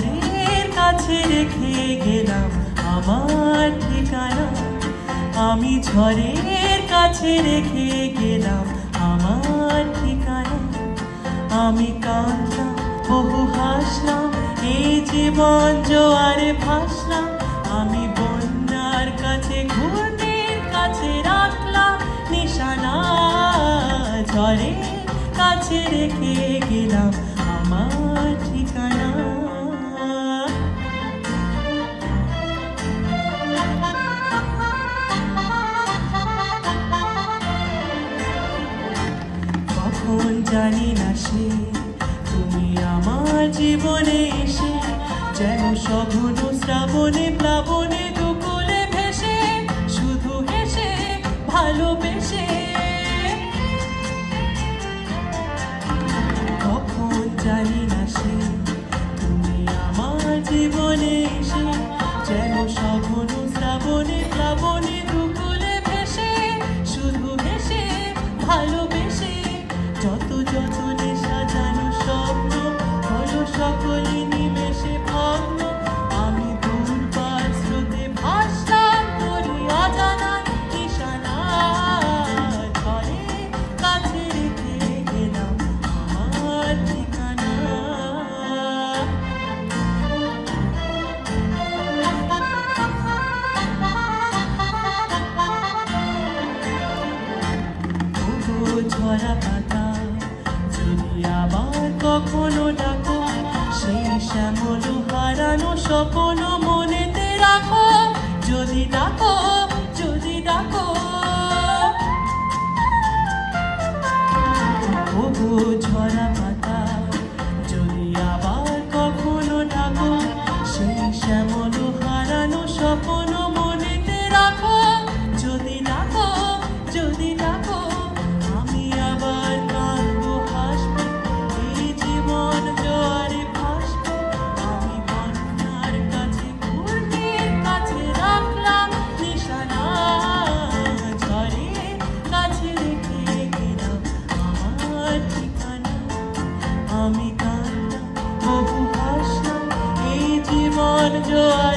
পাহাড়ের কাছে রেখে গেলাম আমার ঠিকানা। আমি ঝড়ের কাছে রেখে গেলাম আমার ঠিকানা। আমি কান্দা বহু হাসলাম, এই জীবন জোয়ারে ভাসলাম। আমি বন্যার কাছে ঘুরের কাছে রাখলাম নিশানা। ঝড়ের কাছে রেখে গেলাম আমার ঠিকানা। কখন জানি না সে? তুমি আমার জীবনে এসে যেন সঘন শ্রাবণে, প্লাবনে, দুকুলে ভেসে শুধু হেসে, ভালোবেসে। কখন জানি না সে? তুমি আমার জীবনে এসে যেন সঘন শ্রাবণে, প্লাবনে, দুকুলে ভেসে শুধু হেসে ভালোবেসে ঝরা পাতা। যদি আবার কখনো ডাকো, সেই শ্যামল হারানো সপন মনেতে রাখো। যদি ডাকো যদি ডাকো। ওগো ঝরা পাতা, যদি আবার কখনো ডাকো, সেই শ্যামল door.